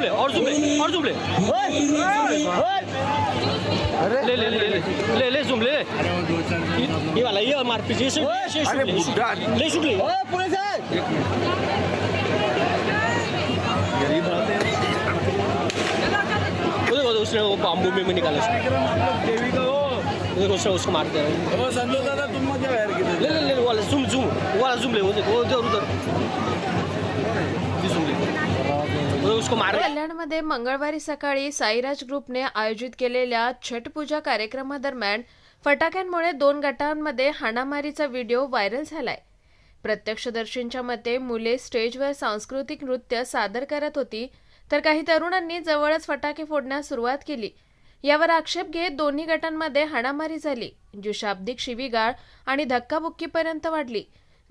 जुमले और जुमले और जुमले। ले ले ले ले ले ले जुमले। ये वाला ये मार पीछे से अरे ले शुक्ली पुलिस वो देखो उसने वो बाम्बू में निकाला उसने वो उसने उसको मार दिया। संजय दादा तुम मजा ले ले ले वो वाला जूम जूम। वो वाला जूम ले वो उधर उधर ले वो उसको मार कल्याणमध्ये मंगळवारी सकाळी साईराज ग्रुपने आयोजित केलेल्या छठ पूजा कार्यक्रमादरम्यान फटाक्यांमुळे दोन गटांमध्ये हाणामारीचा व्हिडिओ व्हायरल झालाय. प्रत्यक्षदर्शींच्या मते मुले स्टेजवर सांस्कृतिक नृत्य सादर करत होती तर काही तरुणांनी जवळच फटाके फोडण्यास सुरुवात केली. यावर आक्षेप घेत दोन्ही गटांमध्ये हाणामारी झाली जी शाब्दिक शिवीगाळ आणि धक्काबुक्कीपर्यंत वाढली.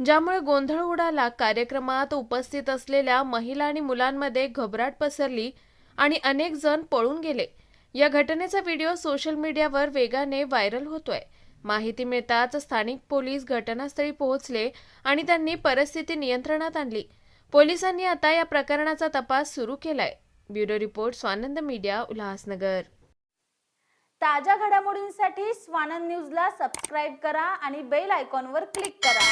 ज्यामुळे गोंधळ उडाला कार्यक्रमात उपस्थित असलेल्या महिला आणि मुलांमध्ये घबराट पसरली आणि अनेक जण पळून गेले. या घटनेचा व्हिडिओ सोशल मीडियावर वेगाने व्हायरल होतोय. माहिती मिळताच स्थानिक पोलीस घटनास्थळी पोहोचले आणि त्यांनी परिस्थिती नियंत्रणात आणली. पोलिसांनी आता या प्रकरणाचा तपास सुरू केलाय. Bureau report Swanand media Ulhasnagar. ताज्या घडामोडींसाठी स्वानंद न्यूजला सबस्क्राईब करा आणि बेल आयकॉनवर क्लिक करा.